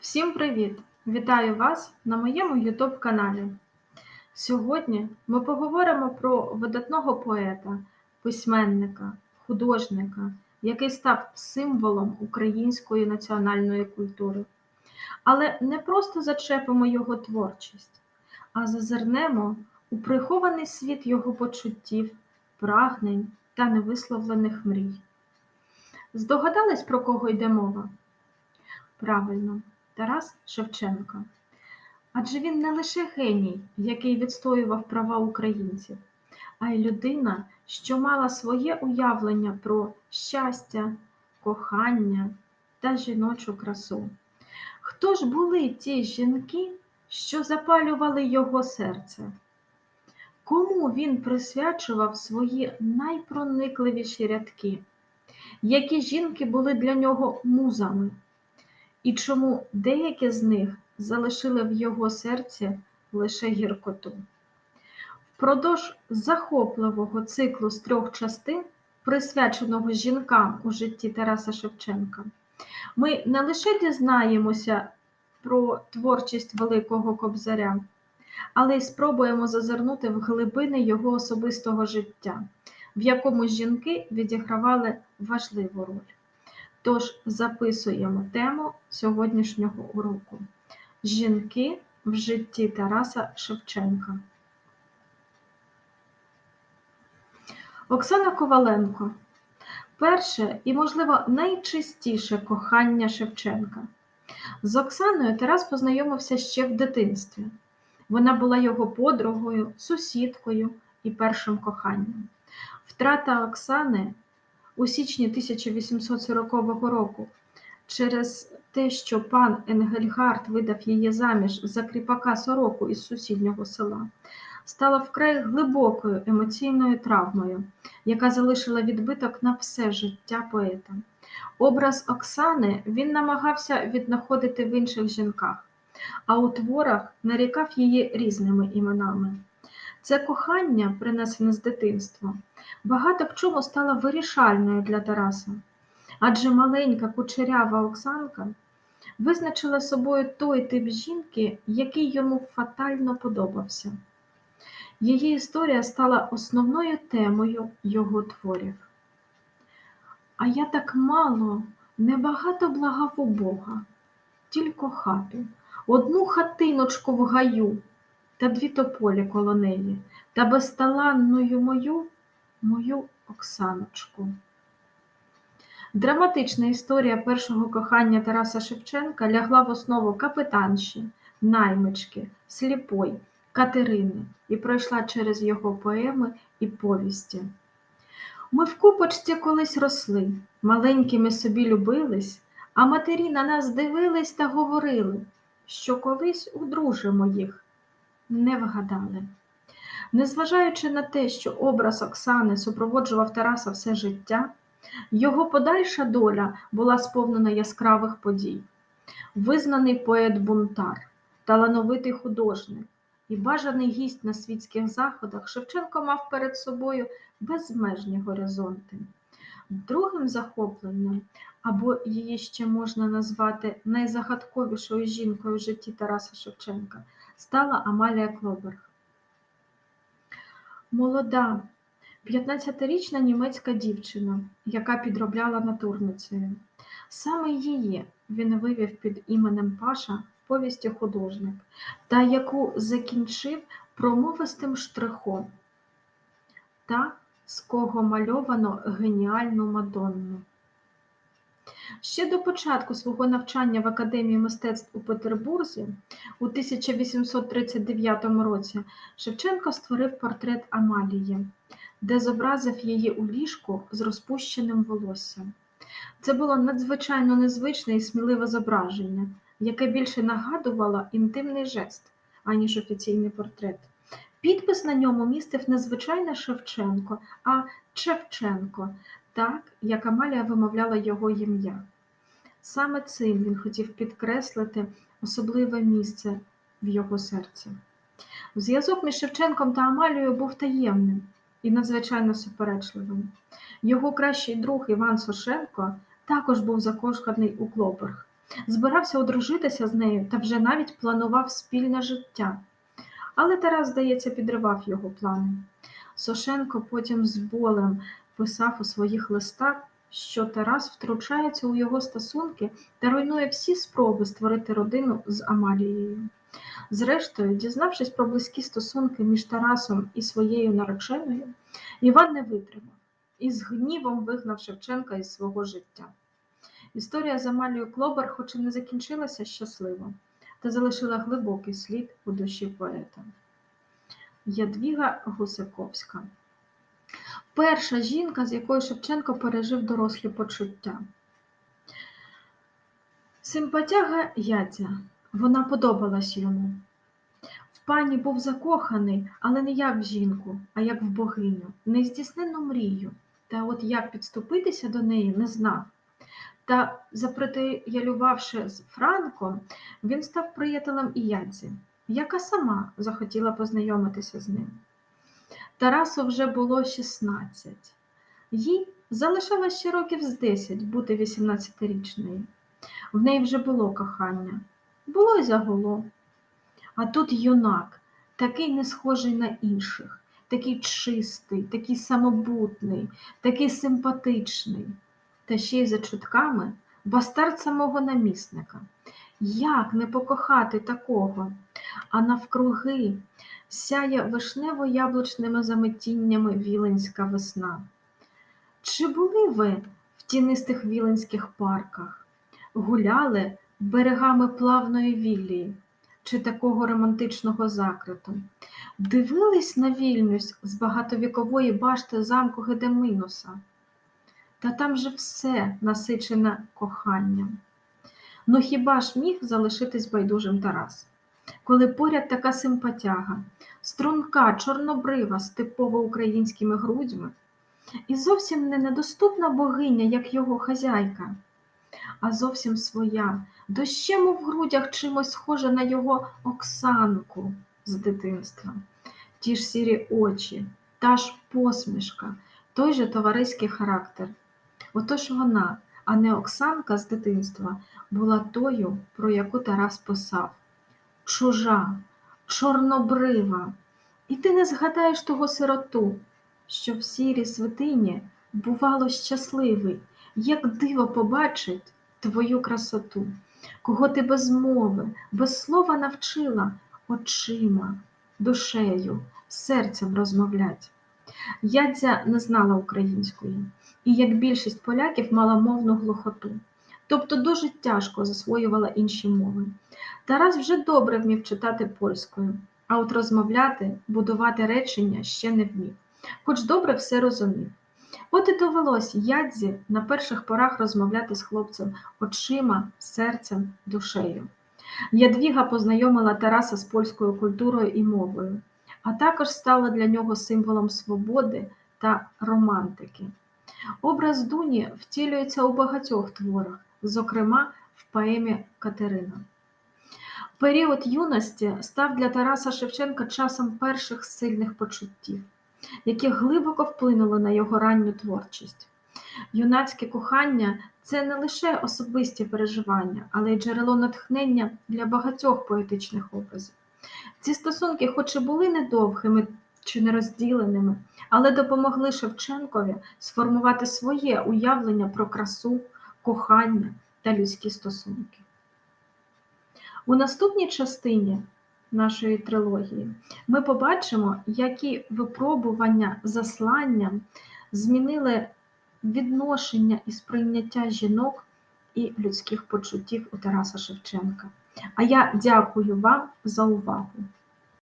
Всім привіт! Вітаю вас на моєму YouTube каналі. Сьогодні ми поговоримо про видатного поета, письменника, художника, який став символом української національної культури. Але не просто зачепимо його творчість, а зазирнемо у прихований світ його почуттів, прагнень та невисловлених мрій. Здогадались, про кого йде мова? Правильно, Тарас Шевченко. Адже він не лише геній, який відстоював права українців, а й людина, що мала своє уявлення про щастя, кохання та жіночу красу. Хто ж були ті жінки, що запалювали його серце? Кому він присвячував свої найпроникливіші рядки? Які жінки були для нього музами? І чому деякі з них залишили в його серці лише гіркоту. Впродовж захопливого циклу з трьох частин, присвяченого жінкам у житті Тараса Шевченка, ми не лише дізнаємося про творчість Великого Кобзаря, але й спробуємо зазирнути в глибини його особистого життя, в якому жінки відігравали важливу роль. Тож записуємо тему сьогоднішнього уроку Жінки в житті Тараса Шевченка. Оксана Коваленко. Перше і, можливо, найчистіше кохання Шевченка. З Оксаною Тарас познайомився ще в дитинстві. Вона була його подругою, сусідкою і першим коханням. Втрата Оксани у січні 1840 року через те, що пан Енгельгард видав її заміж за кріпака сороку із сусіднього села, стала вкрай глибокою емоційною травмою, яка залишила відбиток на все життя поета. Образ Оксани він намагався віднаходити в інших жінках, а у творах нарікав її різними іменами. Це кохання, принесене з дитинства, багато в чому стало вирішальною для Тараса, адже маленька кучерява Оксанка визначила собою той тип жінки, який йому фатально подобався. Її історія стала основною темою його творів. А я так мало, небагато благав у Бога, тільки хату, одну хатиночку в гаю та дві тополі коло неї, та безталанною мою мою Оксаночку. Драматична історія першого кохання Тараса Шевченка лягла в основу капитанші, наймички, сліпой, Катерини і пройшла через його поеми і повісті. Ми в купочці колись росли, маленькими собі любились, а матері на нас дивились та говорили, що колись удружимо їх. Не вгадали. Незважаючи на те, що образ Оксани супроводжував Тараса все життя, його подальша доля була сповнена яскравих подій. Визнаний поет-бунтар, талановитий художник і бажаний гість на світських заходах, Шевченко мав перед собою безмежні горизонти. Другим захопленням, або її ще можна назвати найзагадковішою жінкою в житті Тараса Шевченка, стала Амалія Клоберг. Молода, 15-річна німецька дівчина, яка підробляла натурницею. Саме її він вивів під іменем Паша в повісті художник, та яку закінчив промовистим штрихом, та з кого мальовано геніальну Мадонну. Ще до початку свого навчання в Академії мистецтв у Петербурзі у 1839 році Шевченко створив портрет Амалії, де зобразив її у ліжку з розпущеним волоссям. Це було надзвичайно незвичне і сміливе зображення, яке більше нагадувало інтимний жест, аніж офіційний портрет. Підпис на ньому містив не звичайно Шевченко, а Чевченко, так як Амалія вимовляла його ім'я. Саме цим він хотів підкреслити особливе місце в його серці. Зв'язок між Шевченком та Амалією був таємним і надзвичайно суперечливим. Його кращий друг Іван Сошенко також був закоханий у Клоберг, збирався одружитися з нею та вже навіть планував спільне життя. Але Тарас, здається, підривав його плани. Сошенко потім з болем писав у своїх листах, що Тарас втручається у його стосунки та руйнує всі спроби створити родину з Амалією. Зрештою, дізнавшись про близькі стосунки між Тарасом і своєю нареченою, Іван не витримав і з гнівом вигнав Шевченка із свого життя. Історія з Амалією Клобер, хоч і не закінчилася щасливо, та залишила глибокий слід у душі поета. Ядвіга Гусаковська Перша жінка, з якою Шевченко пережив дорослі почуття. Симпатяга Ядзя. Вона подобалась йому. В пані був закоханий, але не як в жінку, а як в богиню, нездійсненну мрію. Та от як підступитися до неї, не знав. Та, заприятелювавши з Франком, він став приятелем і Ядзі, яка сама захотіла познайомитися з ним. Тарасу вже було 16. Їй залишалось ще років з 10 бути 18-річною. В неї вже було кохання, було й загуло. А тут юнак, такий не схожий на інших, такий чистий, такий самобутний, такий симпатичний, та ще й за чутками бастард самого намісника. Як не покохати такого? А навкруги сяє вишнево-яблучними заметіннями віленська весна. Чи були ви в тінистих віленських парках, гуляли берегами плавної віллії чи такого романтичного закриту, дивились на Вільнюс з багатовікової башти замку Гедеминуса? Та там же все насичене коханням. Ну хіба ж міг залишитись байдужим Тарас? Коли поряд така симпатяга, струнка, чорнобрива з типово українськими грудьми, і зовсім не недоступна богиня, як його хазяйка, а зовсім своя, дощем у грудях чимось схожа на його Оксанку з дитинства, ті ж сірі очі, та ж посмішка, той же товариський характер. Отож вона, а не Оксанка з дитинства, була тою, про яку Тарас писав. Чужа, чорнобрива, і ти не згадаєш того сироту, що в сірій святині бувало щасливий, як диво побачить твою красоту, кого ти без мови, без слова навчила очима, душею, серцем розмовлять. Ядзя не знала української, і, як більшість поляків, мала мовну глухоту, тобто дуже тяжко засвоювала інші мови. Тарас вже добре вмів читати польською, а от розмовляти, будувати речення ще не вмів, хоч добре все розумів. От і довелось Ядзі на перших порах розмовляти з хлопцем очима, серцем, душею. Ядвіга познайомила Тараса з польською культурою і мовою, а також стала для нього символом свободи та романтики. Образ Дуні втілюється у багатьох творах, зокрема в поемі Катерина. Період юності став для Тараса Шевченка часом перших сильних почуттів, які глибоко вплинули на його ранню творчість. Юнацьке кохання це не лише особисті переживання, але й джерело натхнення для багатьох поетичних образів. Ці стосунки, хоч і були недовгими чи нерозділеними, але допомогли Шевченкові сформувати своє уявлення про красу, кохання та людські стосунки. У наступній частині нашої трилогії ми побачимо, які випробування засланням змінили відношення і сприйняття жінок і людських почуттів у Тараса Шевченка. А я дякую вам за увагу.